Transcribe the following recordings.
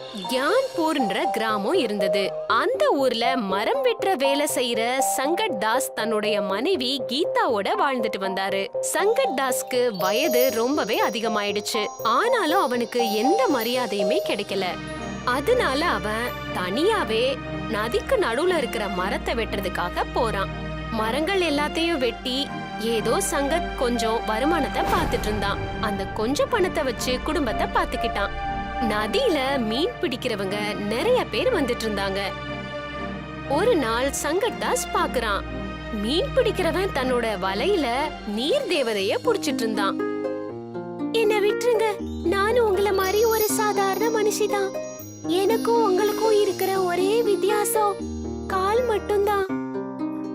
கியான்பூர்ன்ற கிராமம் இருந்தது. அந்த ஊர்ல மரம் வெட்டுற வேலை செய்யற சங்கட் தாஸ் தன்னுடைய மனைவி கீதாவோட வாழ்ந்துட்டு வந்தாரு. சங்கட் தாஸ்க்கு வயது ரொம்பவே அதிகமாயிடுச்சு. ஆனாலும் அவனுக்கு எந்த மரியாதையுமே கிடைக்கல. அதனால அவன் தனியாவே நதிக்கு நடுவுல இருக்கிற மரத்தை வெட்டுறதுக்காக போறான். மரங்கள் எல்லாத்தையும் வெட்டி ஏதோ சங்கத் கொஞ்சம் வருமானத்தை பார்த்துட்டு இருந்தான். அந்த கொஞ்சம் பணத்தை வச்சு குடும்பத்தை பார்த்துக்கிட்டான். நதியில மீன் பிடிக்கிறவங்க நிறைய பேர் வந்துட்டு இருந்தாங்க. ஒரு நாள் சங்கட் தாஸ் பாக்குறான். மீன் பிடிக்கிறவன் தன்னோட வலையில நீர் தேவதைய புடிச்சிட்டு இருந்தான். என்ன விட்டுருங்க. நானும் உங்கள மாதிரி ஒரு சாதாரண மனுஷிதான். எனக்கும் உங்களுக்கும் இருக்கிற ஒரே வித்தியாசம். கால் மட்டும்தான்.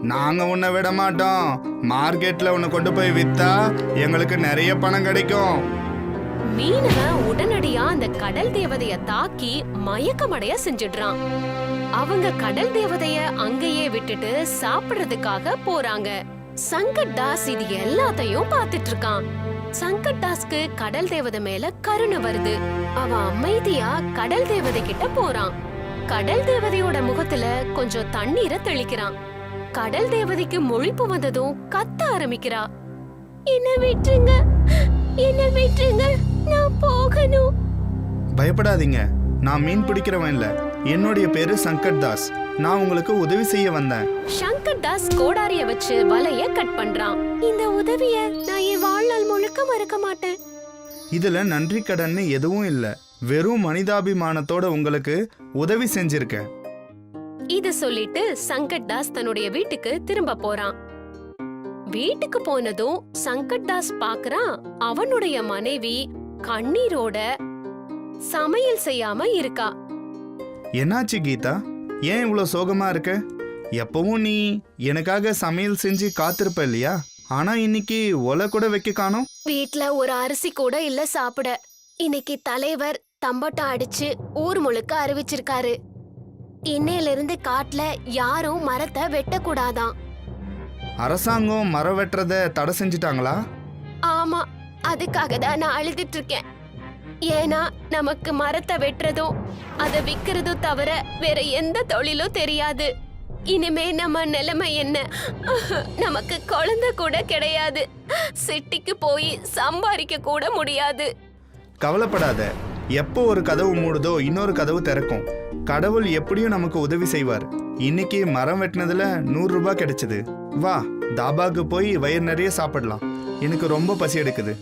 நாங்க உன்னை விட மாட்டோம். மார்க்கெட்ல உன்னை கொண்டு போய் வித்தா எங்களுக்கு நிறைய பணம் கிடைக்கும். மீனவன் உடனடியா அந்த கடல் தேவதைய தாக்கி மயக்கமடைய செஞ்சிடுறான். அவங்க கடல் தேவதைய அங்கேயே விட்டுட்டு சாப்பிடுறதுக்காக போறாங்க. சங்கட் தாஸ் இது எல்லாத்தையும் பார்த்துட்டு இருக்கான் சங்கட் தாஸ்க்கு கடல் தேவதை மேல கருணை வருது. அவன் அமைதியா கடல் தேவதை கிட்ட போறான். கடல் தேவதையோட முகத்துல கொஞ்சம் தண்ணீரை தெளிக்கிறான். கடல் தேவதைக்கு மொழிப்பு வந்ததும் கத்த ஆரம்பிக்கிறா. என்ன விட்டுருங்க. என்ன விட்டுருங்க. நான் போகணும். பயப்படாதீங்க. நான் மீன் பிடிக்கிறவன் இல்ல. என்னுடைய பேரு சங்கட் தாஸ். நான் உங்களுக்கு உதவி செய்ய வந்தேன். சங்கர் தாஸ் கோடாரிய வச்சு வலைய கட் பண்றான். இந்த உதவிய நான் என் வாழ்நாள் முழுக்க மறக்க மாட்டேன். இதுல நன்றி கடன்னு எதுவும் இல்ல. வெறும் மனிதாபிமானத்தோட உங்களுக்கு உதவி செஞ்சிருக்கேன். இத சொல்லிட்டு சங்கட் தாஸ் தன்னுடைய வீட்டுக்கு திரும்ப போறான். வீட்டுக்கு போனதும் சங்கட் தாஸ் பாக்குறான் அவனுடைய மனைவி கண்ணீரோட சமையல் செய்யாம இருக்கா? என்னாச்சு கீதா? ஏன் இவ்வளோ சோகமா இருக்க? எப்பவும் நீ எனக்காக சமையல் செஞ்சு காத்திருப்ப இல்லையா? ஆனா இன்னைக்கு ஒலை கூட வைக்க காணோம். வீட்ல ஒரு அரிசி கூட இல்ல சாப்பிட. இன்னைக்கு தலைவர் தம்பட்டம் அடிச்சு ஊர் முழுக்க அறிவிச்சிருக்காரு. இன்னையில இருந்து காட்டுல யாரும் மரத்தை வெட்டக்கூடாதாம் அரசாங்கம் மரம் வெட்டுறத தடை செஞ்சிட்டாங்களா? ஆமா. அதுக்காக தான் நான் அழுதுட்டு இருக்கேன். ஏன்னா நமக்கு மரத்தை வெட்டுறதும் அதை விக்கிறதும் தவிர வேற எந்த தொழிலும் தெரியாது. இனிமே நம்ம நிலைமை என்ன? நமக்கு குழந்தை கூட கிடையாது. சிட்டிக்கு போய் சம்பாதிக்க கூட முடியாது. கவலைப்படாத. எப்போ ஒரு கதவு மூடுதோ இன்னொரு கதவு திறக்கும். கடவுள் எப்படியும் நமக்கு உதவி செய்வார். இன்னைக்கு மரம் வெட்டினதுல நூறு ரூபாய் கிடைச்சது. வா தாபாக்கு போய் வயிறு நிறைய சாப்பிடலாம். எனக்கு ரொம்ப பசி எடுக்குது.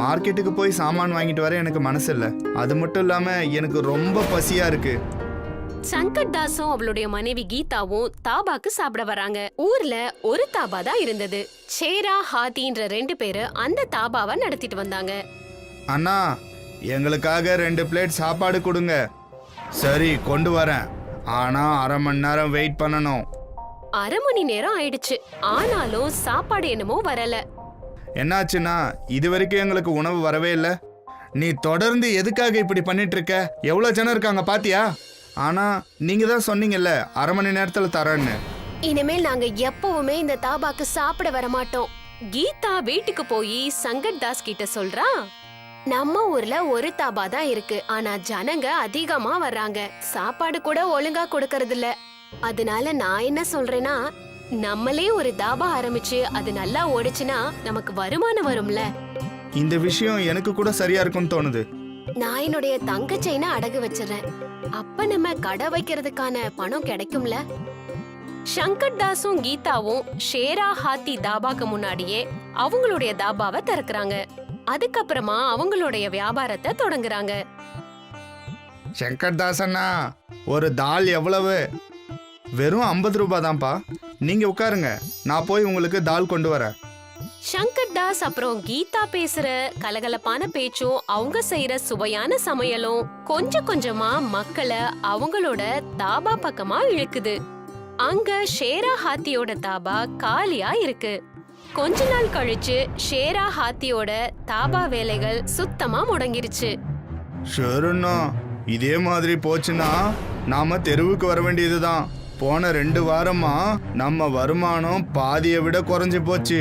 மார்க்கெட்டுக்கு போய் சாமான் வாங்கிட்டு வர எனக்கு மனசு இல்லை. அது மட்டும் இல்லாம எனக்கு ரொம்ப பசியா இருக்கு. சங்கட் தாஸும் அவளுடைய மனைவி கீதாவும் தாபாக்கு சாப்பிட வராங்க. ஊர்ல ஒரு தாபா தான் இருந்தது. சேரா ஹாத்தின்ற ரெண்டு பேரு அந்த தாபாவை நடத்திட்டு வந்தாங்க. அண்ணா எங்களுக்காக ரெண்டு பிளேட் சாப்பாடு கொடுங்க. சரி கொண்டு வரேன். ஆனா அரை மணி நேரம் வெயிட் பண்ணணும். அரை மணி நேரம் ஆயிடுச்சு. ஆனாலும் சாப்பாடு என்னமோ வரல. என்னாச்சுன்னா இது வரைக்கும் எங்களுக்கு உணவு வரவே இல்லை. நீ தொடர்ந்து எதுக்காக இப்படி பண்ணிட்டு இருக்க எவ்வளோ ஜனம் இருக்காங்க பாத்தியா? ஆனா நீங்க தான் சொன்னீங்கல்ல அரை மணி நேரத்துல தரேன்னு. இனிமேல் நாங்க எப்பவுமே இந்த தாபாக்கு சாப்பிட வர மாட்டோம். கீதா வீட்டுக்கு போய் சங்கட் தாஸ் கிட்ட சொல்றா நம்ம ஊர்ல ஒரு தாபா தான் இருக்கு. ஆனா ஜனங்க அதிகமா வர்றாங்க. சாப்பாடு கூட ஒழுங்கா கொடுக்கறது இல்ல அதனால நான் என்ன சொல்றேன்னா நம்மளே ஒரு தாபா ஆரம்பிச்சு அது நல்லா ஓடுச்சுன்னா நமக்கு வருமானம் வரும்ல. இந்த விஷயம் எனக்கு கூட சரியா இருக்கும்னு தோணுது. நான் என்னுடைய தங்க செயினை அடகு வச்சிடுறேன். அப்ப நம்ம கடை வைக்கிறதுக்கான பணம் கிடைக்கும்ல? சங்கர் தாஸும் கீதாவும் ஷேரா ஹாத்தி தாபாக்கு முன்னாடியே அவங்களுடைய தாபாவை திறக்கறாங்க. அதுக்கப்புறமா அவங்களுடைய வியாபாரத்தை தொடங்குறாங்க. சங்கர் தாசண்ணா ஒரு தால் எவ்வளவு? வெறும் ஐம்பது ரூபாய் தான்ப்பா. நீங்க உட்காருங்க. நான் போய் உங்களுக்கு தால் கொண்டு வரேன். சங்கர் தாஸ் அப்புறம் கீதா பேசுற கலகலப்பான பேச்சும் அவங்க செய்யற சுவையான சமையலும் கொஞ்சம் கொஞ்சமா மக்களை அவங்களோட தாபா பக்கமா இழுக்குது. அங்க ஷேரா ஹாத்தியோட தாபா காலியா இருக்கு. கொஞ்ச நாள் கழிச்சு ஷேரா ஹாத்தியோட தாபா வேலைகள் சுத்தமா முடங்கிருச்சு. ஷருண்ணா இதே மாதிரி போச்சுன்னா நாம தெருவுக்கு வர வேண்டியதுதான். போன ரெண்டு வாரமா நம்ம வருமானம் பாதியை விட குறைஞ்சு போச்சு.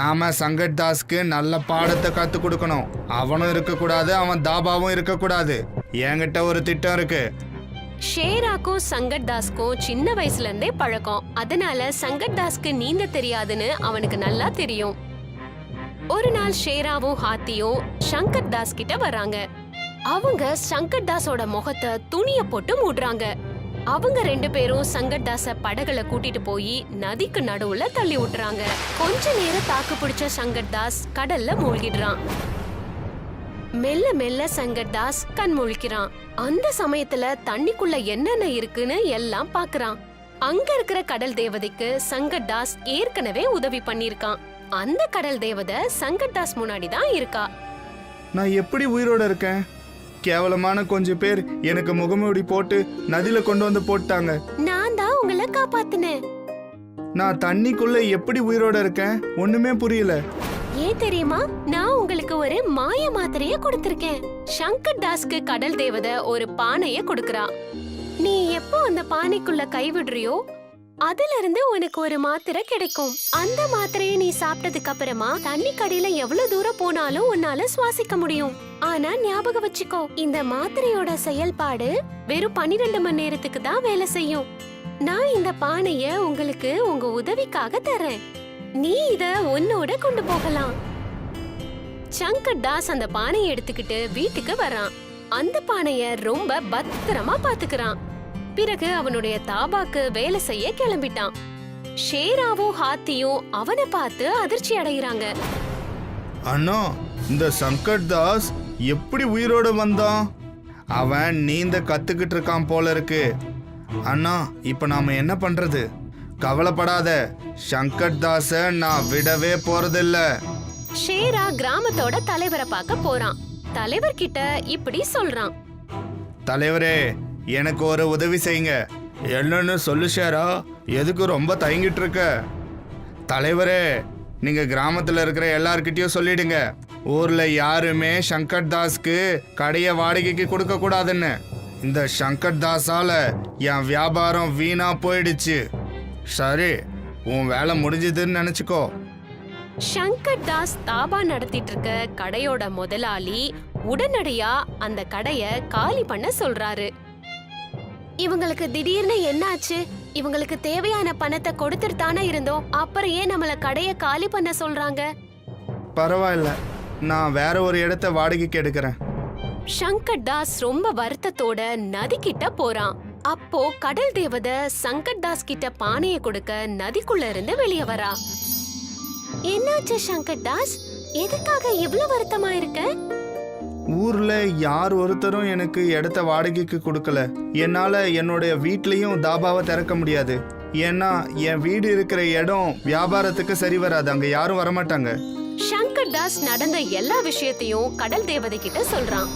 நாம சங்கட் தாஸ்க்கு நல்ல பாடத்தை கத்து கொடுக்கணும். அவனும் இருக்கக்கூடாது அவன் தாபாவும் இருக்கக்கூடாது. என்கிட்ட ஒரு திட்டம் இருக்கு. ஷேராக்கும் சங்கட் தாஸ்க்கும் சின்ன வயசுல இருந்தே பழக்கம். அதனால சங்கட் தாஸ்க்கு நீந்த தெரியாதுன்னு அவனுக்கு நல்லா தெரியும். ஒரு நாள் ஷேராவும் ஹாத்தியும் சங்கர் தாஸ் கிட்ட வராங்க அவங்க சங்கர் தாஸோட முகத்தை துணிய போட்டு மூடுறாங்க. அவங்க ரெண்டு பேரும் சங்கர் தாஸ படகுல கூட்டிட்டு போய் நதிக்கு நடுவுல தள்ளி விட்டுறாங்க. கொஞ்ச நேரம் தாக்கு பிடிச்ச சங்கர் தாஸ் கடல்ல மூழ்கிடுறான். மெல்ல மெல்ல சங்கர் தாஸ் கண் முழிக்கிறான். அந்த சமயத்துல தண்ணிக்குள்ள என்னென்ன இருக்குன்னு எல்லாம் பாக்குறான். அங்க இருக்கிற கடல் தேவதைக்கு சங்கர் தாஸ் ஏற்கனவே உதவி பண்ணிருக்கான் அந்த கடல் தேவதை சங்கர் தாஸ் முன்னாடி தான் இருக்கா. நான் எப்படி உயிரோட இருக்கேன்? கேவலமான கொஞ்சம் பேர் எனக்கு முகமூடி போட்டு நதியில கொண்டு வந்து போட்டாங்க நான் தான் உங்களை காப்பாத்தினேன். நான் தண்ணிக்குள்ள எப்படி உயிரோட இருக்கேன்? ஒண்ணுமே புரியல. ஏன் தெரியுமா? நான் உங்களுக்கு ஒரு மாய மாத்திரைய கொடுத்திருக்கேன். சங்கர் தாஸ்க்கு கடல் தேவதை ஒரு பானைய கொடுக்கறா. நீ எப்போ அந்த பானைக்குள்ள கைவிடுறியோ அதுல இருந்து உனக்கு ஒரு மாத்திரை கிடைக்கும். அந்த மாத்திரையை நீ சாப்பிட்டதுக்கு அப்புறமா தண்ணி கடையில எவ்வளவு தூரம் போனாலும் உன்னால சுவாசிக்க முடியும். ஆனா ஞாபகம் வச்சுக்கோ இந்த மாத்திரையோட செயல்பாடு வெறும் 12 மணி நேரத்துக்கு தான் வேலை செய்யும். நான் இந்த பானைய உங்களுக்கு உங்க உதவிக்காக தரேன் நீ இத உன்னோட கொண்டு போகலாம். சங்கர் தாஸ் அந்த பானையை எடுத்துக்கிட்டு வீட்டுக்கு வரான் அந்த பானைய ரொம்ப பத்திரமா பாத்துக்கிறான் பிறகு அவனுடைய தாபாக்கு வேலை செய்ய கிளம்பிட்டான். ஷேராவும் ஹாத்தியும் அவனை பார்த்து அதிர்ச்சி அடைகிறாங்க. அண்ணா இந்த சங்கட் தாஸ் எப்படி உயிரோட வந்தான்? அவன் நீந்த கத்துக்கிட்டு இருக்கான் போல இருக்கு. அண்ணா இப்ப நாம என்ன பண்றது? கவலைப்படாத சங்கட் தாஸ நான் விடவே போறதில்ல. ஷேரா கிராமத்தோட தலைவரை பார்க்க போறான். தலைவர் கிட்ட இப்படி சொல்றான். தலைவரே எனக்கு ஒரு உதவி செய்யுங்க. என்னன்னு சொல்லு ஷேரா. எதுக்கு ரொம்ப தயங்கிட்டு இருக்க தலைவரே நீங்க கிராமத்துல இருக்கிற எல்லார்கிட்டயும் சொல்லிடுங்க. ஊர்ல யாருமே சங்கர் தாஸ்க்கு கடைய வாடகைக்கு கொடுக்க கூடாதுன்னு. இந்த சங்கர் தாஸால என் வியாபாரம் வீணா போயிடுச்சு. சரி உன் வேலை முடிஞ்சதுன்னு நினைச்சுக்கோ. சங்கர் தாஸ் தாபா நடத்திட்டு இருக்க கடையோட முதலாளி உடனடியா அந்த கடைய காலி பண்ண சொல்றாரு. இவங்களுக்கு திடீர்னு என்னாச்சு? இவங்களுக்கு தேவையான பணத்தை கொடுத்துட்டு இருந்தோம். அப்புறம் ஏன் நம்மள கடைய காலி பண்ண சொல்றாங்க? பரவாயில்ல. நான் வேற ஒரு இடத்த வாடகைக்கு எடுக்கிறேன். சங்கர் தாஸ் ரொம்ப வருத்தத்தோட நதி கிட்ட போறான். அப்போ கடல் தேவதை சங்கர் தாஸ் கிட்ட பானைய கொடுக்க நதிக்குள்ள இருந்து வெளியே வரா. என்னாச்சு சங்கர் தாஸ்? எதுக்காக இவ்ளோ வருத்தமா இருக்க? ஊர்ல யார் ஒருத்தரும் எனக்கு இடத்த வாடகைக்கு கொடுக்கல. என்னால என்னுடைய வீட்லயும் தாபாவை திறக்க முடியாது. ஏன்னா என் வீடு இருக்கிற இடம் வியாபாரத்துக்கு சரி வராது. அங்க யாரும் வரமாட்டாங்க. சங்கர் தாஸ் நடந்த எல்லா விஷயத்தையும் கடல் தேவதை கிட்ட சொல்றான்.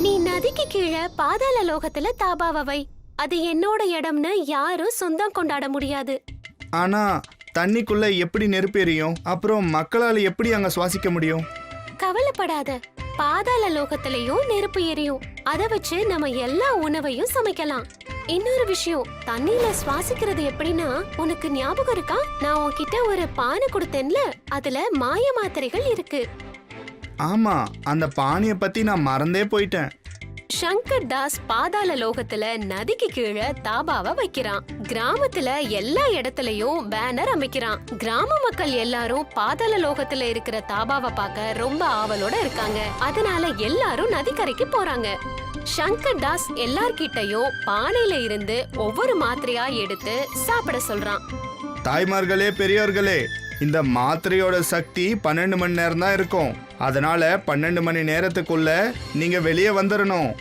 நீ நதிக்கு கீழே பாதாள லோகத்துல தாபாவை அது என்னோட இடம்னு யாரும் சொந்தம் கொண்டாட முடியாது. ஆனா தண்ணிக்குள்ள எப்படி நெருப்பு எரியும் அப்புறம் மக்களால் எப்படி அங்க சுவாசிக்க முடியும்? கவலைப்படாத. பாதாள லோகத்திலயும் நெருப்பு எரியும் அத வச்சு நம்ம எல்லா உணவையும் சமைக்கலாம். இன்னொரு விஷயம் தண்ணியில சுவாசிக்கிறது எப்படின்னா உனக்கு ஞாபகம் இருக்கா? நான் உன்கிட்ட ஒரு பானை கொடுத்தேன்ல அதுல மாய மாத்திரைகள் இருக்கு. ஆமா அந்த பானைய பத்தி நான் மறந்தே போயிட்டேன். சங்கர் தாஸ் பாதாள லோகத்துல நதிக்கு கீழே தாபாவை வைக்கிறான். கிராமத்துல எல்லா இடத்துலயும் பேனர் அமைக்கிறான். கிராம மக்கள் எல்லாரும் பாதாள லோகத்துல இருக்கிற தாபாவை பார்க்க ரொம்ப ஆவலோட இருக்காங்க. அதனால எல்லாரும் நதிக்கரைக்கு போறாங்க. சங்கர் தாஸ் எல்லார்கிட்டயும் பானையில இருந்து ஒவ்வொரு மாத்திரையா எடுத்து சாப்பிட சொல்றான். தாய்மார்களே பெரியோர்களே இந்த மாத்திரையோட சக்தி பன்னெண்டு மணி நேரம் தான் இருக்கும். அதனால பன்னெண்டு மணி நேரத்துக்குள்ள நீங்க வெளியே வந்துடணும்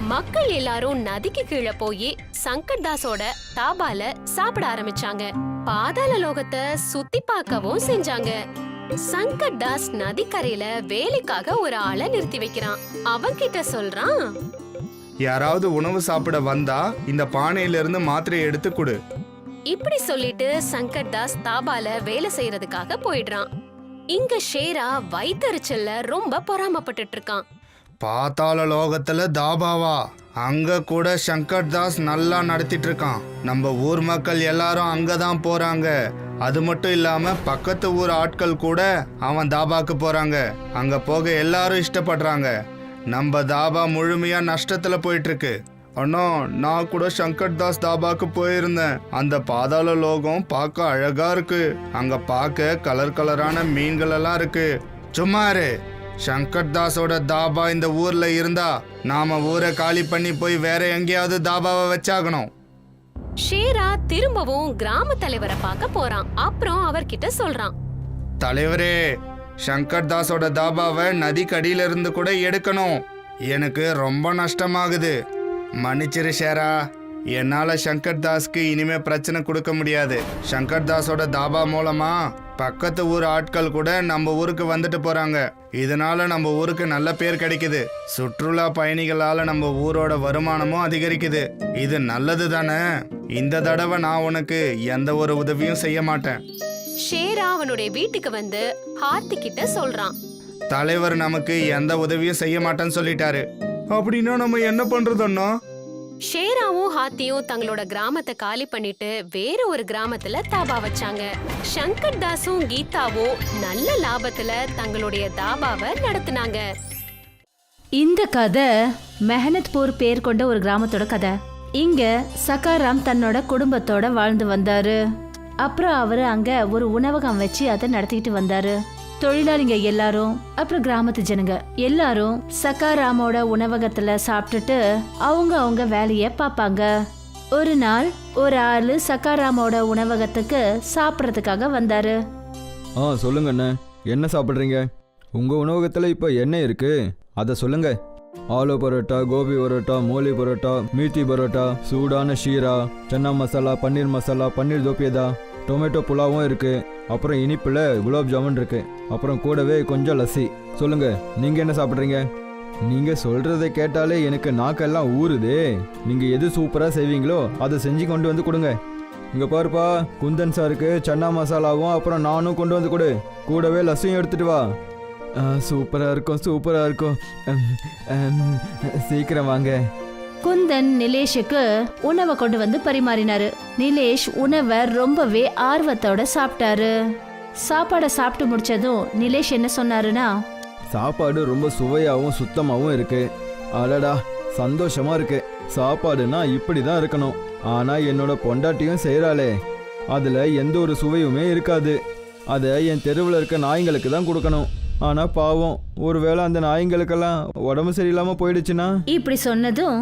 மக்கள் எல்லாரும் நதிக்கு கீழே போய் சங்கர் தாஸோட தாபால சாப்பிட ஆரம்பிச்சாங்க. பாதாள லோகத்தை சுத்தி பார்க்கவும் செஞ்சாங்க. சங்கர் தாஸ் நதிக்கரையில வேலைக்காக ஒரு ஆளை நிறுத்தி வைக்கிறான். அவன் கிட்ட சொல்றான் யாராவது உணவு சாப்பிட வந்தா இந்த பானையில இருந்து மாத்திரையை எடுத்து கொடு. இப்படி சொல்லிட்டு சங்கர் தாஸ் தாபால வேலை செய்யறதுக்காக போயிடுறான். இங்க ஷேரா வயித்தறிச்சல்ல ரொம்ப பொறாமப்பட்டுட்டு இருக்கான் பாத்தாள லோகத்துல தாபாவா அங்க கூட சங்கர் தாஸ் நல்லா நடத்திட்டு இருக்கான் நம்ம ஊர் மக்கள் எல்லாரும் அங்க தான் போறாங்க. அது மட்டும் இல்லாம பக்கத்து ஊர் ஆட்கள் கூட அவன் தாபாக்கு போறாங்க. அங்க போக எல்லாரும் இஷ்டப்படுறாங்க. நம்ம தாபா முழுமையா நஷ்டத்துல போயிட்டு இருக்கு அண்ணா நான் கூட சங்கர் தாஸ் தாபாக்கு போயிருந்தேன். அந்த பாதாள லோகம் பார்க்க அழகா இருக்கு. அங்க பார்க்க கலர் கலரான மீன்கள் எல்லாம் இருக்கு. சும்மா இரு. சங்கர் தாஸோட தாபா இந்த ஊர்ல இருந்தா நாம ஊரை காலி பண்ணி போய் வேற எங்கேயாவது தாபாவை வச்சாகணும். ஷேரா திரும்பவும் கிராம தலைவரை பார்க்க போறான். அப்புறம் அவர்கிட்ட சொல்றான். தலைவரே சங்கர் தாஸோட தாபாவை நதிக்கடியில இருந்து கூட எடுக்கணும். எனக்கு ரொம்ப நஷ்டமாகுது. மன்னிச்சிரு ஷேரா. என்னால சங்கர் தாஸ்க்கு இனிமே பிரச்சனை கொடுக்க முடியாது. சங்கர் தாஸோட தாபா மூலமா பக்கத்து ஊர் ஆட்கள் கூட நம்ம ஊருக்கு வந்துட்டு போறாங்க. இதனால நம்ம ஊருக்கு நல்ல பேர் கிடைக்குது. சுற்றுலா பயணிகளால நம்ம ஊரோட வருமானமும் அதிகரிக்குது. இது நல்லது தானே? இந்த தடவை நான் உனக்கு எந்த ஒரு உதவியும் செய்ய மாட்டேன். ஷேரா அவனுடைய வீட்டுக்கு வந்து ஹாத்தி கிட்ட சொல்றான். தலைவர் நமக்கு எந்த உதவியும் செய்ய மாட்டேன்னு சொல்லிட்டாரு. அப்படின்னா நம்ம என்ன பண்றது அண்ணா ஷேராவும் ஹாத்தியும் தங்களோட கிராமத்தை காலி பண்ணிட்டு வேற ஒரு கிராமத்துல தாபா வச்சாங்க. சங்கர் தாஸும் கீதாவும் நல்ல லாபத்துல தங்களுடைய தாபாவை நடத்துனாங்க. இந்த கதை மெஹனத்பூர் பேர் கொண்ட ஒரு கிராமத்தோட கதை. இங்க சக்காராம் தன்னோட குடும்பத்தோட வாழ்ந்து வந்தாரு. அப்புறம் அவர் அங்க ஒரு உணவகம் வச்சு அதை நடத்திக்கிட்டு வந்தாரு. தொழிலாளிங்க எல்லாரும் அப்புறம் கிராமத்து ஜனங்க எல்லாரும் சக்காராமோட உணவகத்துல சாப்பிட்டுட்டு அவங்க அவங்க வேலைய பார்ப்பாங்க. ஒரு நாள் ஒரு ஆளு சக்காராமோட உணவகத்துக்கு சாப்பிட்றதுக்காக வந்தாரு. ஆ சொல்லுங்க அண்ணே. என்ன சாப்பிட்றீங்க? உங்கள் உணவகத்தில் இப்போ என்ன இருக்கு. அதை சொல்லுங்க. ஆலு பரோட்டா கோபி பரோட்டா மோலி பரோட்டா மீத்தி பரோட்டா சூடான ஷீரா சன்னா மசாலா பன்னீர் மசாலா பன்னீர் தோப்பியதா? டொமேட்டோ புலாவும் இருக்கு. அப்புறம் இனிப்பில் குலாப் ஜாமுன் இருக்கு. அப்புறம் கூடவே கொஞ்சம் லஸ்ஸி. சொல்லுங்க நீங்கள் என்ன சாப்பிட்றீங்க? நீங்கள் சொல்கிறத கேட்டாலே எனக்கு நாக்கெல்லாம் ஊறுதே. நீங்கள் எது சூப்பராக செய்வீங்களோ அதை செஞ்சு கொண்டு வந்து கொடுங்க. இங்க பாருப்பா குந்தன் சாருக்கு சன்னா மசாலாவும் அப்புறம் நானும் கொண்டு வந்து கொடு. கூடவே லஸ்ஸியும் எடுத்துட்டு வா. ஆ, சூப்பரா இருக்கும் சூப்பரா இருக்கும். சீக்கிரம் வாங்க. குந்தன் நிலேஷுக்கு உணவை கொண்டு வந்து பரிமாறினாரு. நிலேஷ் உணவை ரொம்பவே ஆர்வத்தோட சாப்பிட்டாரு. சாப்பாடை சாப்பிட்டு முடிச்சதும் நிலேஷ் என்ன சொன்னாருன்னா சாப்பாடு ரொம்ப சுவையாகவும் சுத்தமாகவும் இருக்கு. அடடா சந்தோஷமா இருக்கு. சாப்பாடுனா இப்படி தான் இருக்கணும். ஆனா என்னோட பொண்டாட்டியும் செய்கிறாளே அதுல எந்த ஒரு சுவையுமே இருக்காது. அதை என் தெருவில் இருக்க நாய்ங்களுக்கு தான் கொடுக்கணும். ஆனா பாவம் ஒருவேளை அந்த நாய்ங்களுக்கெல்லாம் உடம்பு சரியில்லாம போயிடுச்சுன்னா? இப்படி சொன்னதும்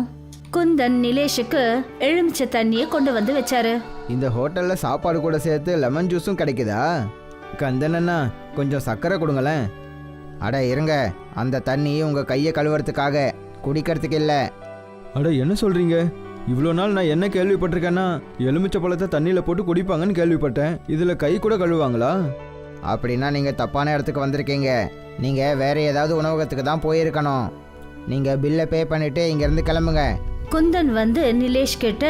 குந்தன் நிலேஷுக்கு எலுமிச்சை தண்ணியை கொண்டு வந்து வச்சாரு. இந்த ஹோட்டலில் சாப்பாடு கூட சேர்த்து லெமன் ஜூஸும் கிடைக்குதா? கந்தனண்ணா கொஞ்சம் சர்க்கரை கொடுங்களேன். அட இருங்க அந்த தண்ணி உங்கள் கையை கழுவுறதுக்காக குடிக்கிறதுக்கு இல்லை. அட என்ன சொல்றீங்க? இவ்வளோ நாள் நான் என்ன கேள்விப்பட்டிருக்கேன்னா எலுமிச்சை பழத்தை தண்ணியில் போட்டு குடிப்பாங்கன்னு கேள்விப்பட்டேன். இதில் கை கூட கழுவாங்களா அப்படின்னா நீங்கள் தப்பான இடத்துக்கு வந்திருக்கீங்க. நீங்கள் வேறு ஏதாவது உணவகத்துக்கு தான் போயிருக்கணும். நீங்கள் பில்லை பே பண்ணிவிட்டு இங்கேருந்து கிளம்புங்க. குந்தன் வந்து நிலேஷ் கிட்ட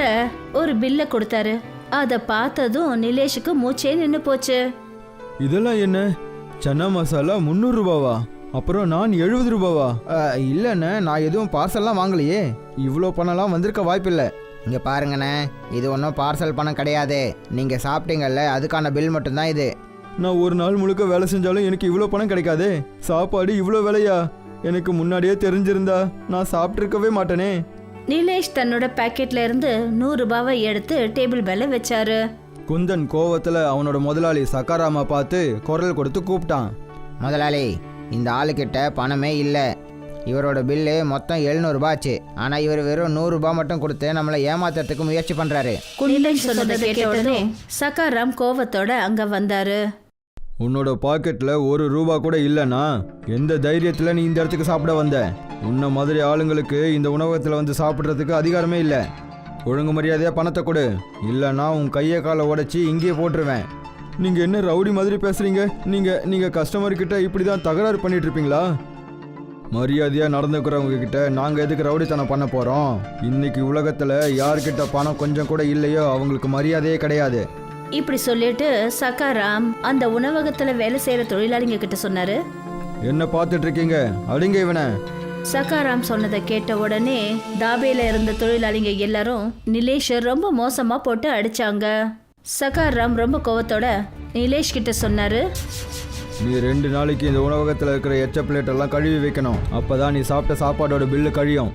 ஒரு பில்லை கொடுத்தாரு. அதை பார்த்ததும் நிலேஷுக்கு மூச்சே நின்று போச்சு. இதெல்லாம் என்ன? சன்னா மசாலா முந்நூறு ரூபாவா? அப்புறம் நான் எழுபது ரூபாவா? இல்லைண்ணே நான் எதுவும் பார்சல்லாம் வாங்கலையே. இவ்வளோ பணம்லாம் வந்திருக்க வாய்ப்பில்லை. இங்கே பாருங்கண்ணே இது ஒன்றும் பார்சல் பணம் கிடையாது. நீங்கள் சாப்பிட்டீங்கல்ல அதுக்கான பில் மட்டும்தான் இது. நான் ஒரு நாள் முழுக்க வேலை செஞ்சாலும் எனக்கு இவ்வளோ பணம் கிடைக்காதே. சாப்பாடு இவ்வளோ விலையா? எனக்கு முன்னாடியே தெரிஞ்சிருந்தா நான் சாப்பிட்ருக்கவே மாட்டேனே. நிலேஷ் தன்னோட பாக்கெட்ல இருந்து நூறு ரூபாவை எடுத்து டேபிள் மேல வச்சாரு. குந்தன் கோவத்தில் அவனோட முதலாளி சக்காராமா பார்த்து குரல் கொடுத்து கூப்பிட்டான். முதலாளி இந்த ஆளுக்கிட்ட பணமே இல்லை. இவரோட பில்லு மொத்தம் எழுநூறுபா ஆச்சு ஆனால் இவர் வெறும் நூறுரூபா மட்டும் கொடுத்து நம்மளை ஏமாத்துறதுக்கு முயற்சி பண்ணுறாரு நிலேஷ் சொன்னதை கேட்ட உடனே சக்காராம் கோவத்தோட அங்க வந்தாரு. உன்னோட பாக்கெட்டில் ஒரு ரூபா கூட இல்லைனா எந்த தைரியத்தில் நீ இந்த இடத்துக்கு சாப்பிட வந்த? உன்ன மாதிரி ஆளுங்களுக்கு இந்த உணவகத்தில் வந்து சாப்பிட்றதுக்கு அதிகாரமே இல்லை. ஒழுங்கு மரியாதையாக பணத்தை கொடு. இல்லைன்னா உன் கையை காலை உடைச்சி இங்கேயே போட்டுருவேன். நீங்கள் என்ன ரவுடி மாதிரி பேசுகிறீங்க நீங்கள் நீங்கள் கஸ்டமர்கிட்ட இப்படி தான் தகராறு பண்ணிட்டு இருப்பீங்களா? மரியாதையாக நடந்துக்கிறவங்க கிட்ட நாங்கள் எதுக்கு ரவுடித்தனம் பண்ண போகிறோம் இன்னைக்கு உலகத்தில் யார்கிட்ட பணம் கொஞ்சம் கூட இல்லையோ அவங்களுக்கு மரியாதையே கிடையாது. இப்படி சொல்லிட்டு சக்காராம் அந்த உணவகத்துல வேலை செய்யற தொழிலாளிங்க கிட்ட சொன்னாரு. என்ன பார்த்துட்டு இருக்கீங்க? அடிங்க இவனை. சக்காராம் சொன்னதை கேட்ட உடனே தாபேல இருந்த தொழிலாளிங்க எல்லாரும் நிலேஷ ரொம்ப மோசமா போட்டு அடிச்சாங்க. சக்காராம் ரொம்ப கோவத்தோட நிலேஷ் கிட்ட சொன்னாரு. நீ ரெண்டு நாளைக்கு இந்த உணவகத்தில் இருக்கிற எச்ச பிளேட் எல்லாம் கழுவி வைக்கணும். அப்பதான் நீ சாப்பிட்ட சாப்பாடோட பில்லு கழியும்.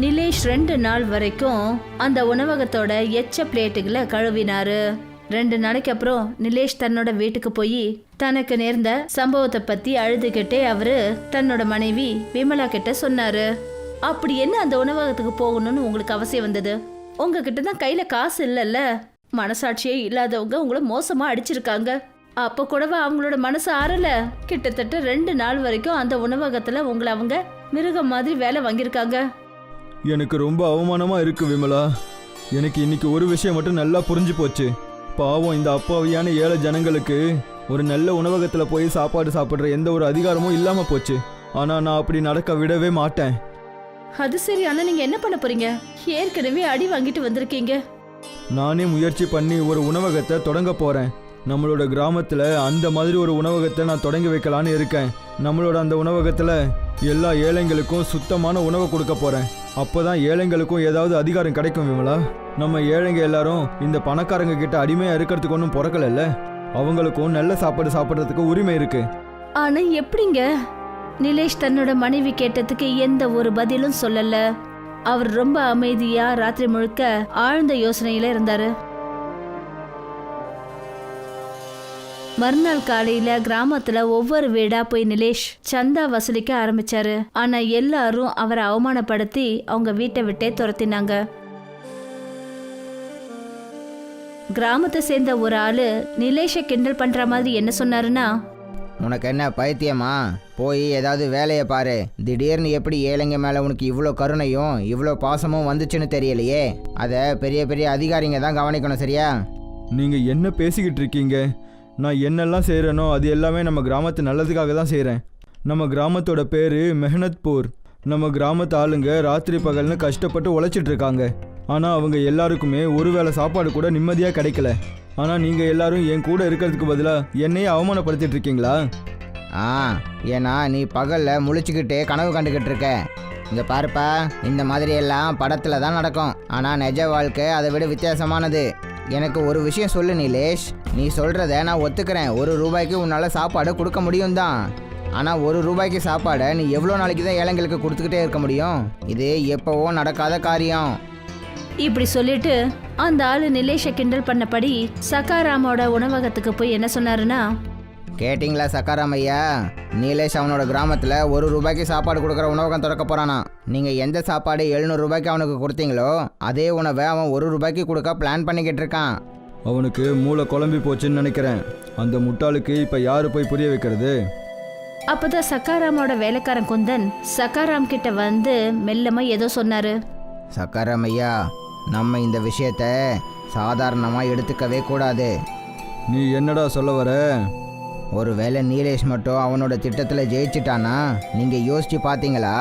நிலேஷ் ரெண்டு நாள் வரைக்கும் அந்த உணவகத்தோட எச்ச பிளேட்டுகளை கழுவினாரு. ரெண்டு நாளைக்கு அப்புறம் நிலேஷ் தன்னோட வீட்டுக்கு போய் தனக்கு நேர்ந்த சம்பவத்தை பத்தி அழுதுகிட்டே அவரு தன்னோட மனைவி விமலா கிட்ட சொன்னாரு. அப்படி என்ன அந்த உணவகத்துக்கு போகணும்னு உங்களுக்கு அவசியம் வந்தது? உங்ககிட்ட தான் கையில காசு இல்லைல்ல. மனசாட்சியே இல்லாதவங்க உங்களை மோசமா அடிச்சிருக்காங்க. அப்ப கூடவா அவங்களோட மனசு ஆறல? கிட்டத்தட்ட ரெண்டு நாள் வரைக்கும் அந்த உணவகத்துல உங்களை அவங்க மிருகம் மாதிரி வேலை வாங்கியிருக்காங்க. எனக்கு ரொம்ப அவமானமா இருக்கு விமலா. எனக்கு இன்னைக்கு ஒரு விஷயம் மட்டும் நல்லா புரிஞ்சு போச்சு. பாவம் இந்த அப்பாவியான ஏழை ஜனங்களுக்கு ஒரு நல்ல உணவகத்தில் போய் சாப்பாடு சாப்பிட்ற எந்த ஒரு அதிகாரமும் இல்லாமல் போச்சு. ஆனால் நான் அப்படி நடக்க விடவே மாட்டேன். அது சரி ஆனா நீங்க என்ன பண்ண போறீங்க? ஏற்கனவே அடி வாங்கிட்டு வந்திருக்கீங்க. நானே முயற்சி பண்ணி ஒரு உணவகத்தை தொடங்க போகிறேன் நம்மளோட கிராமத்தில் அந்த மாதிரி ஒரு உணவகத்தை நான் தொடங்கி வைக்கலான்னு இருக்கேன். நம்மளோட அந்த உணவகத்தில் எல்லா ஏழைங்களுக்கும் சுத்தமான உணவை கொடுக்க போகிறேன் அப்போ தான் ஏழைங்களுக்கும் ஏதாவது அதிகாரம் கிடைக்கும் விமலா. நம்ம ஏழைங்க எல்லாரும் இந்த பணக்காரங்க கிட்ட அடிமையாக இருக்கிறதுக்கு ஒன்றும் பிறக்கலைல்ல அவங்களுக்கும் நல்ல சாப்பாடு சாப்பிட்றதுக்கு உரிமை இருக்கு. ஆனா எப்படிங்க? நிலேஷ் தன்னோட மனைவி கேட்டதுக்கு எந்த ஒரு பதிலும் சொல்லல. அவர் ரொம்ப அமைதியா ராத்திரி முழுக்க ஆழ்ந்த யோசனையில இருந்தாரு. மறுநாள் காலையில கிராமத்துல ஒவ்வொரு வீடா போய் நிலேஷ் சந்தா வசூலிக்க ஆரம்பிச்சாரு. ஆனா எல்லாரும் அவரை அவமானப்படுத்தி அவங்க வீட்டை விட்டே துரத்தினாங்க. கிராமத்தை சேர்ந்த ஒரு ஆளு நிலேஷை கிண்டல் பண்ற மாதிரி என்ன சொன்னாருன்னா உனக்கு என்ன பைத்தியமா? போய் ஏதாவது வேலையை பாரு. திடீர்னு எப்படி ஏழைங்க மேலே உனக்கு இவ்வளோ கருணையும் இவ்வளோ பாசமும் வந்துச்சுன்னு தெரியலையே? அதை பெரிய பெரிய அதிகாரிங்க தான் கவனிக்கணும் சரியா? நீங்கள் என்ன பேசிக்கிட்டு இருக்கீங்க? நான் என்னெல்லாம் செய்கிறேனோ அது எல்லாமே நம்ம கிராமத்து நல்லதுக்காக தான் செய்கிறேன் நம்ம கிராமத்தோட பேர் மெஹனத்பூர். நம்ம கிராமத்து ஆளுங்க ராத்திரி பகல்னு கஷ்டப்பட்டு உழைச்சிட்டு இருக்காங்க. ஆனால் அவங்க எல்லாருக்குமே ஒரு வேளை சாப்பாடு கூட நிம்மதியாக கிடைக்கல. ஆனால் நீங்கள் எல்லாரும் என் கூட இருக்கிறதுக்கு பதிலாக என்னையே அவமானப்படுத்திட்டு இருக்கீங்களா? ஆ ஏன்னா நீ பகலில் முழிச்சுக்கிட்டே கனவு கண்டுக்கிட்டு இருக்க. இங்கே பாருப்பா இந்த மாதிரி எல்லாம் படத்தில் தான் நடக்கும். ஆனால் நிஜ வாழ்க்கை அதை விட வித்தியாசமானது. எனக்கு ஒரு விஷயம் சொல்லு நிலேஷ். நீ சொல்கிறத நான் ஒத்துக்கிறேன். ஒரு ரூபாய்க்கு உன்னால் சாப்பாடு கொடுக்க முடியும் தான். ஆனால் ஒரு ரூபாய்க்கு சாப்பாடை நீ எவ்வளோ நாளைக்கு தான் ஏழைங்களுக்கு கொடுத்துக்கிட்டே இருக்க முடியும்? இது எப்போவோ நடக்காத காரியம். இப்படி சொல்லிட்டு அந்த ஆளு நிலேஷை கிண்டல் பண்ணபடி சக்காராமோட உணவகத்துக்கு போய் என்ன சொன்னாருன்னா கேட்டிங்களா சக்காராம் ஐயா நீலேஷ் அவனோட கிராமத்தில் ஒரு ரூபாய்க்கு சாப்பாடு கொடுக்குற உணவகம் திறக்க போகிறானா நீங்கள் எந்த சாப்பாடு எழுநூறு ரூபாய்க்கு அவனுக்கு கொடுத்தீங்களோ அதே உணவை அவன் ஒரு ரூபாய்க்கு கொடுக்க பிளான் பண்ணிக்கிட்டு இருக்கான். அவனுக்கு மூளை குழம்பி போச்சுன்னு நினைக்கிறேன். அந்த முட்டாளுக்கு இப்போ யார் போய் புரிய வைக்கிறது? அப்பதான் சக்காராமோட வேலைக்காரன் குந்தன் சக்காராம் கிட்ட வந்து மெல்லமா ஏதோ சொன்னாரு. சக்காராம் ஐயா நம்ம இந்த விஷயத்த சாதாரணமாக எடுத்துக்கவே கூடாது. நீ என்னடா சொல்ல வர? ஒருவேளை நீலேஷ் மட்டும் அவனோட திட்டத்தில் ஜெயிச்சிட்டானா? நீங்கள் யோசிச்சு பார்த்தீங்களா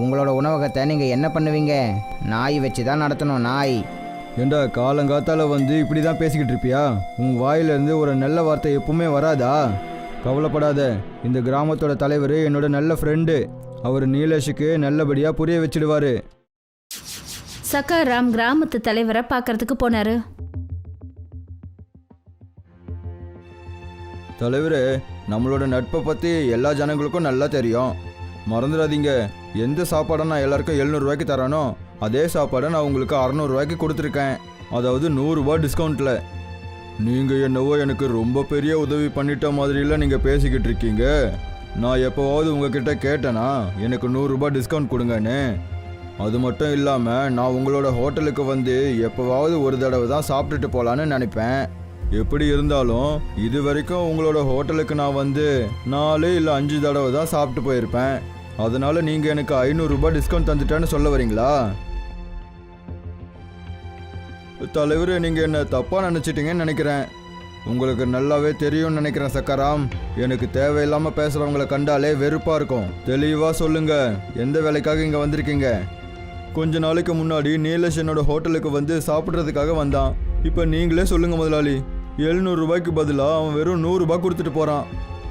உங்களோட உணவகத்தை நீங்கள் என்ன பண்ணுவீங்க? நாய் வச்சு தான் நடத்தணும் நாய். ஏண்டா காலங்காத்தால வந்து இப்படி தான் பேசிக்கிட்டு இருப்பியா? உன் வாயிலிருந்து ஒரு நல்ல வார்த்தை எப்பவுமே வராதா? கவலைப்படாத. இந்த கிராமத்தோட தலைவர் என்னோட நல்ல ஃப்ரெண்டு அவர் நீலேஷுக்கு நல்லபடியாக புரிய வச்சிடுவாரு. சக்காராம் கிராமத்து தலைவரை பார்க்கறதுக்கு போனாரு. தலைவரே நம்மளோட நட்பை பற்றி எல்லா ஜனங்களுக்கும் நல்லா தெரியும். மறந்துடாதீங்க. எந்த சாப்பாடை நான் எல்லாருக்கும் எழுநூறுவாய்க்கு தரானோ அதே சாப்பாடை நான் உங்களுக்கு அறநூறுவாய்க்கு கொடுத்துருக்கேன். அதாவது நூறுரூவா டிஸ்கவுண்ட்டில் நீங்கள் என்னவோ எனக்கு ரொம்ப பெரிய உதவி பண்ணிட்ட மாதிரிலாம் நீங்கள் பேசிக்கிட்டு இருக்கீங்க. நான் எப்போவாவது உங்ககிட்ட கேட்டேனா எனக்கு நூறுரூபா டிஸ்கவுண்ட் கொடுங்கன்னு. அது மட்டும் இல்லாமல் நான் உங்களோட ஹோட்டலுக்கு வந்து எப்போவாவது ஒரு தடவை தான் சாப்பிட்டுட்டு போகலான்னு நினைப்பேன். எப்படி இருந்தாலும் இது வரைக்கும் உங்களோட ஹோட்டலுக்கு நான் வந்து நாலு இல்லை அஞ்சு தடவை தான் சாப்பிட்டு போயிருப்பேன். அதனால நீங்கள் எனக்கு ஐநூறுரூபா டிஸ்கவுண்ட் தந்துட்டேன்னு சொல்ல வரீங்களா? தலைவர் நீங்கள் என்ன தப்பாக நினச்சிட்டீங்கன்னு நினைக்கிறேன். உங்களுக்கு நல்லாவே தெரியும்னு நினைக்கிறேன் சக்கராம். எனக்கு தேவையில்லாமல் பேசுகிறவங்கள கண்டாலே வெறுப்பாக இருக்கும். தெளிவாக சொல்லுங்கள் எந்த வேலைக்காக இங்கே வந்திருக்கீங்க? கொஞ்ச நாளைக்கு முன்னாடி நீலேஷ் என்னோட ஹோட்டலுக்கு வந்து சாப்பிட்றதுக்காக வந்தான். இப்போ நீங்களே சொல்லுங்கள் முதலாளி. எழுநூறு ரூபாய்க்கு பதிலாக அவன் வெறும் நூறுரூபா கொடுத்துட்டு போகிறான்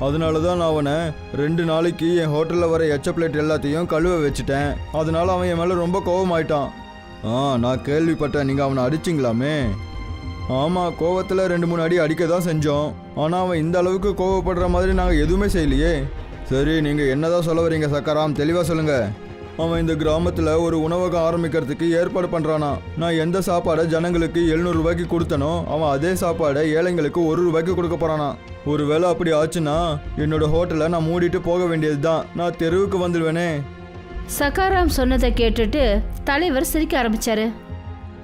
அதனால தான் நான் அவனை ரெண்டு நாளைக்கு என் ஹோட்டலில் வர எச்ச பிளேட் எல்லாத்தையும் கழுவ வச்சுட்டேன். அதனால அவன் என் மேலே ரொம்ப கோபமாயிட்டான் ஆ நான் கேள்விப்பட்டேன். நீங்கள் அவனை அடிச்சிங்களாமே? ஆமாம் கோவத்தில் ரெண்டு மூணு அடி அடிக்க தான் செஞ்சோம். ஆனால் அவன் இந்த அளவுக்கு கோவப்படுற மாதிரி நாங்கள் எதுவுமே செய்யலையே. சரி நீங்கள் என்னதான் சொல்ல வரீங்க சக்கராம்? தெளிவாக சொல்லுங்கள் அவன் இந்த கிராமத்தில் ஒரு உணவகம் ஆரம்பிக்கிறதுக்கு ஏற்பாடு பண்ணுறானா நான் எந்த சாப்பாடை ஜனங்களுக்கு எழுநூறு ரூபாய்க்கு கொடுத்தனோ அவன் அதே சாப்பாடை ஏழைங்களுக்கு ஒரு ரூபாய்க்கு கொடுக்க போகிறானா ஒருவேளை அப்படி ஆச்சுன்னா என்னோட ஹோட்டலை நான் மூடிட்டு போக வேண்டியது தான் நான் தெருவுக்கு வந்துடுவேனே சக்காராம் சொன்னதை கேட்டுட்டு தலைவர் சிரிக்க ஆரம்பிச்சாரு.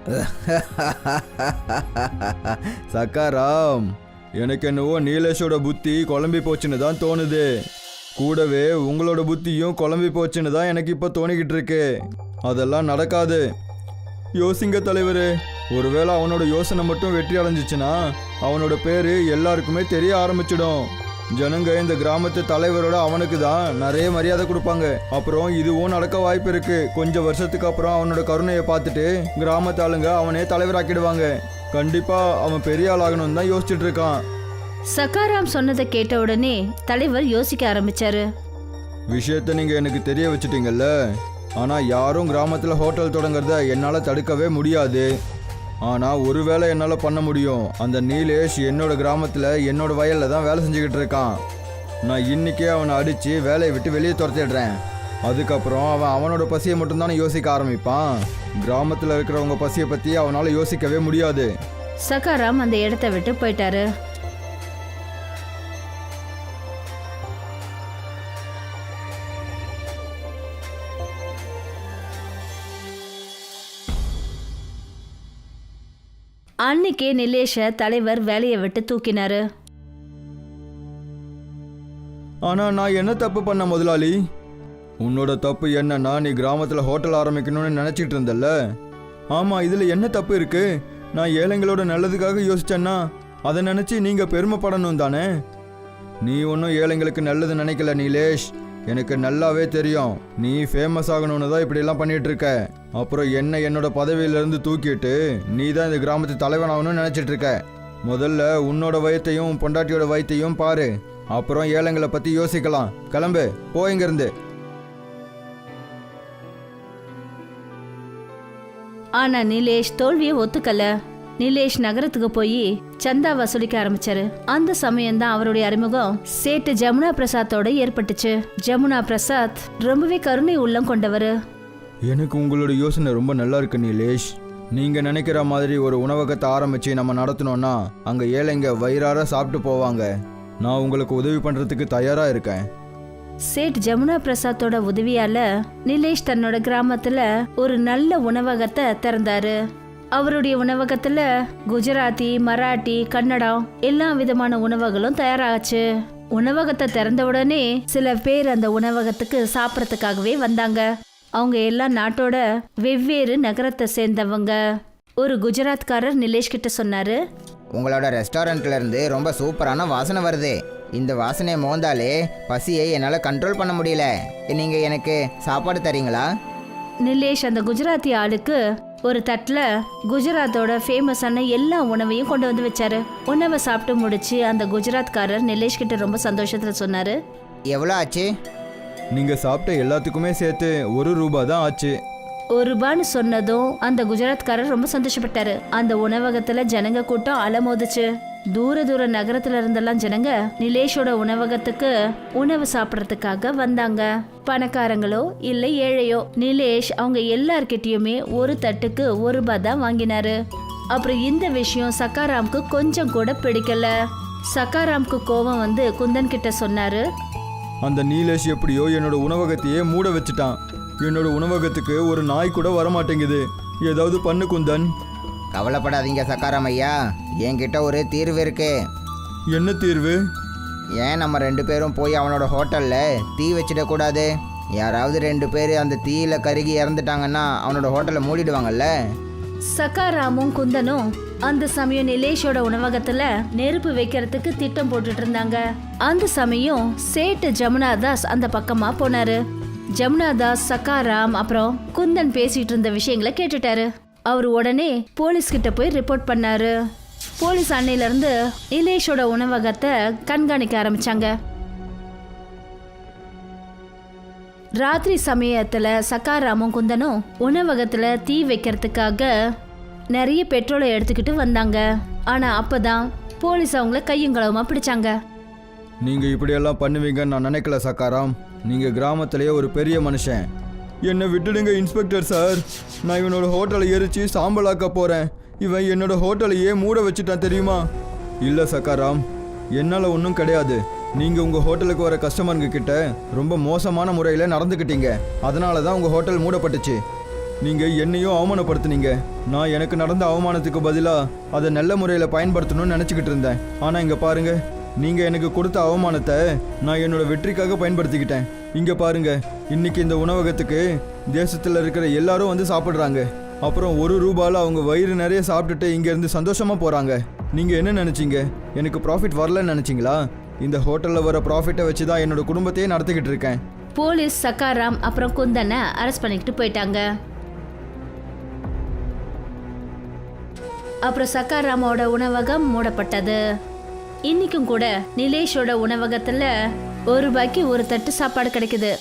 சக்காராம் எனக்கு என்னவோ நீலேஷோட புத்தி குழம்பி போச்சுன்னு தான் தோணுது. கூடவே உங்களோட புத்தியும் குழம்பி போச்சுன்னு தான் எனக்கு இப்போ தோணிக்கிட்டு இருக்கு. அதெல்லாம் நடக்காது. யோசிங்க தலைவர். ஒருவேளை அவனோட யோசனை மட்டும் வெற்றி அடைஞ்சிச்சுன்னா அவனோட பேர் எல்லாருக்குமே தெரிய ஆரம்பிச்சிடும். ஜனங்க இந்த கிராமத்து தலைவரோட அவனுக்கு தான் நிறைய மரியாதை கொடுப்பாங்க. அப்புறம் இதுவும் நடக்க வாய்ப்பு இருக்கு. கொஞ்சம் வருஷத்துக்கு அப்புறம் அவனோட கருணையை பார்த்துட்டு கிராமத்து ஆளுங்க அவனே தலைவராக்கிடுவாங்க. கண்டிப்பா அவன் பெரிய ஆளாகணும்னு தான் யோசிச்சுட்டு இருக்கான். சக்காராம் சொன்னதை கேட்ட உடனே தலைவர் யோசிக்க ஆரம்பிச்சாரு. விஷயத்தை நீங்க எனக்கு தெரிய வச்சிட்டீங்கல்ல? ஆனா யாரும் கிராமத்துல ஹோட்டல் தொடங்குறத என்னால தடுக்கவே முடியாது. ஆனா ஒருவேளை என்னால பண்ண முடியும். அந்த நீலேஷ் என்னோட கிராமத்துல என்னோட வயல்ல தான் வேலை செஞ்சுக்கிட்டு இருக்கான். நான் இன்னைக்கே அவனை அடிச்சு வேலையை விட்டு வெளியே துரத்திடுறேன். அதுக்கப்புறம் அவன் அவனோட பசியை மட்டும்தானே யோசிக்க ஆரம்பிப்பான். கிராமத்துல இருக்கிறவங்க பசியை பத்தி அவனால யோசிக்கவே முடியாது. சக்காராம் அந்த இடத்த விட்டு போயிட்டாரு. கே நிலேஷ தலைவர் வேலையை விட்டு தூக்கினாரு. ஆனா நான் என்ன தப்பு பண்ண முதலாளி? உன்னோட தப்பு என்னன்னா நீ கிராமத்துல ஹோட்டல் ஆரம்பிக்கணும்னு நினைச்சிட்டு இருந்தல்ல? ஆமா இதுல என்ன தப்பு இருக்கு? நான் ஏழைங்களோட நல்லதுக்காக யோசிச்சேன்னா அதை நினைச்சு நீங்க பெருமைப்படணும் தானே? நீ ஒன்றும் ஏழைங்களுக்கு நல்லது நினைக்கல நீலேஷ். எனக்கு நல்லாவே தெரியும். நீ ஃபேமஸ் ஆகணும்னு தான் இப்படிலாம் பண்ணிட்டு இருக்க அப்புறம் என்ன என்னோட பதவியிலிருந்து தூக்கிட்டு நீ தான் இந்த கிராமத்து தலைவனாகணும்னு நினைச்சிட்டு இருக்க முதல்ல உன்னோட வயத்தையும் பொண்டாட்டியோட வயத்தையும் பாரு. அப்புறம் ஏழைங்களை பத்தி யோசிக்கலாம். கிளம்பு போ இங்கிருந்து. ஆனா நிலேஷ் தோல்வியை ஒத்துக்கல. நிலேஷ் நகரத்துக்கு போய் சந்தா வசூலிக்க ஆரம்பிச்சாரு. அந்த சமயம்தான் அவருடைய அறிமுகம் சேட்டு ஜமுனா பிரசாத்தோட ஏற்பட்டுச்சு. ஜமுனா பிரசாத் ரொம்பவே கருணை உள்ளம் கொண்டவர். எனக்கு உங்களோட யோசனை ரொம்ப நல்லா இருக்கு நீலேஷ். நீங்க நினைக்கிற மாதிரி ஒரு உணவகத்தை ஆரம்பிச்சு நம்ம நடத்தினோம்னா அங்க ஏழைங்க வயிறார சாப்பிட்டு போவாங்க. நான் உங்களுக்கு உதவி பண்றதுக்கு தயாரா இருக்கேன். சேட் ஜமுனா பிரசாத்தோட உதவியால நிலேஷ் தன்னோட கிராமத்துல ஒரு நல்ல உணவகத்தை திறந்தாரு. அவருடைய உணவகத்துல குஜராத்தி மராட்டி கன்னடம் எல்லா விதமான உணவுகளும் தயாராச்சு. உணவகத்தை திறந்த உடனே சில பேர் அந்த உணவகத்துக்கு சாப்பிட்றதுக்காகவே வந்தாங்க. அவங்க எல்லாம் நாட்டோட வெவ்வேறு நகரத்தை சேர்ந்தவங்க. ஒரு குஜராத்காரர் நிலேஷ் கிட்ட சொன்னாரு உங்களோட ரெஸ்டாரண்ட்ல இருந்து ரொம்ப சூப்பரான வாசனை வருது. இந்த வாசனையை மோந்தாலே பசியை என்னால் கண்ட்ரோல் பண்ண முடியல. நீங்கள் எனக்கு சாப்பாடு தரீங்களா? நிலேஷ் அந்த குஜராத்தி ஆளுக்கு ஒரு தட்டில் குஜராத்தோட ஃபேமஸான எல்லா உணவையும் கொண்டு வந்து வச்சாரு. உணவை சாப்பிட்டு முடிச்சு அந்த குஜராத்காரர் நிலேஷ் கிட்ட ரொம்ப சந்தோஷத்துல சொன்னாரு. எவ்வளோ ஆச்சு? நீங்க சாப்பிட்ட எல்லாத்துக்குமே சேர்த்து ஒரு ரூபா தான் ஆச்சு. ஒரு ரூபான்னு சொன்னதும் அந்த குஜராத்காரர் ரொம்ப சந்தோஷப்பட்டாரு. அந்த உணவகத்துல ஜனங்க கூட்டம் அலமோதுச்சு. தூர தூர நகரத்துல இருந்தெல்லாம் ஜனங்க நிலேஷோட உணவகத்துக்கு உணவு சாப்பிட்றதுக்காக வந்தாங்க. பணக்காரங்களோ இல்ல ஏழையோ நிலேஷ் அவங்க எல்லார்கிட்டயுமே ஒரு தட்டுக்கு ஒரு ரூபாய் தான் வாங்கினாரு. அப்புறம் இந்த விஷயம் சக்காராம்க்கு கொஞ்சம் கூட பிடிக்கல. சக்காராம்க்கு கோபம் வந்து குந்தன் கிட்ட சொன்னாரு அந்த நீலேஷ் எப்படியோ என்னோட உணவகத்தையே மூட வச்சுட்டான். என்னோட உணவகத்துக்கு ஒரு நாய் கூட வரமாட்டேங்குது. ஏதாவது பண்ணு குந்தன். கவலைப்படாதீங்க சக்காரம் ஐயா என்கிட்ட ஒரு தீர்வு இருக்கு. என்ன தீர்வு? ஏன் நம்ம ரெண்டு பேரும் போய் அவனோட ஹோட்டலில் தீ வச்சிடக்கூடாது யாராவது ரெண்டு பேர் அந்த தீயில கருகி இறந்துட்டாங்கன்னா அவனோட ஹோட்டலை மூடிடுவாங்கல்ல? சக்காராமும் குந்தனும் அந்த சமயம் நிலேஷோட உணவகத்துல நெருப்பு வைக்கிறதுக்கு திட்டம் போட்டுட்டு இருந்தாங்க. அந்த சமயம் சேட்டு ஜமுனாதாஸ் அந்த பக்கமா போனாரு. ஜமுனாதாஸ் சக்காராம் அப்புறம் குந்தன் பேசிட்டு இருந்த விஷயங்களை கேட்டுட்டாரு. அவர் உடனே போலீஸ் கிட்ட போய் ரிப்போர்ட் பண்ணாரு. போலீஸ் அன்னையில இருந்து உணவகத்தை கண்காணிக்க ஆரம்பிச்சாங்க. ராத்திரி சமயத்துல சக்காராமும் குந்தனும் உணவகத்துல தீ வைக்கிறதுக்காக நிறைய பெட்ரோலை எடுத்துக்கிட்டு வந்தாங்க. ஆனா அப்பதான் போலீஸ் அவங்கள கையும் களவுமா பிடிச்சாங்க. நீங்க இப்படியெல்லாம் பண்ணுவீங்கன்னு நான் நினைக்கல சக்காராம். நீங்க கிராமத்திலேயே ஒரு பெரிய மனுஷன். என்னை விட்டுடுங்க இன்ஸ்பெக்டர் சார். நான் இவனோட ஹோட்டலை எரிச்சு சாம்பலாக்க போகிறேன் இவன் என்னோட ஹோட்டலையே மூட வச்சுட்டான் தெரியுமா? இல்லை சக்காராம். என்னால் ஒன்றும் கிடையாது. நீங்கள் உங்கள் ஹோட்டலுக்கு வர கஸ்டமருங்க கிட்ட ரொம்ப மோசமான முறையில் நடந்துக்கிட்டீங்க. அதனால தான் உங்கள் ஹோட்டல் மூடப்பட்டுச்சு. நீங்கள் என்னையும் அவமானப்படுத்துனீங்க. நான் எனக்கு நடந்த அவமானத்துக்கு பதிலாக அதை நல்ல முறையில் பயன்படுத்தணும்னு நினச்சிக்கிட்டு இருந்தேன். ஆனால் இங்கே பாருங்கள் நீங்கள் எனக்கு கொடுத்த அவமானத்தை நான் என்னோட வெற்றிக்காக பயன்படுத்திக்கிட்டேன். இங்கே பாருங்க இன்னைக்கு இந்த உணவகத்துக்கு தேசத்தில் இருக்கிற எல்லாரும் வந்து சாப்பிட்றாங்க. அப்புறம் ஒரு ரூபாயில் அவங்க வயிறு நிறைய சாப்பிட்டுட்டு இங்கேருந்து சந்தோஷமாக போகிறாங்க நீங்கள் என்ன நினச்சிங்க? எனக்கு ப்ராஃபிட் வரலன்னு நினச்சிங்களா? இந்த ஹோட்டலில் வர ப்ராஃபிட்டை வச்சு தான் என்னோட குடும்பத்தையே நடத்திக்கிட்டு இருக்கேன். போலீஸ் சக்காராம் அப்புறம் குந்தனை அரெஸ்ட் பண்ணிக்கிட்டு போயிட்டாங்க. அப்புறம் சக்காராமோட உணவகம் மூடப்பட்டது. இன்னைக்கும் கூட நிலேஷோட உணவகத்துல ஒரு ரூபாய்க்கு ஒரு தட்டு சாப்பாடு கிடைக்குது.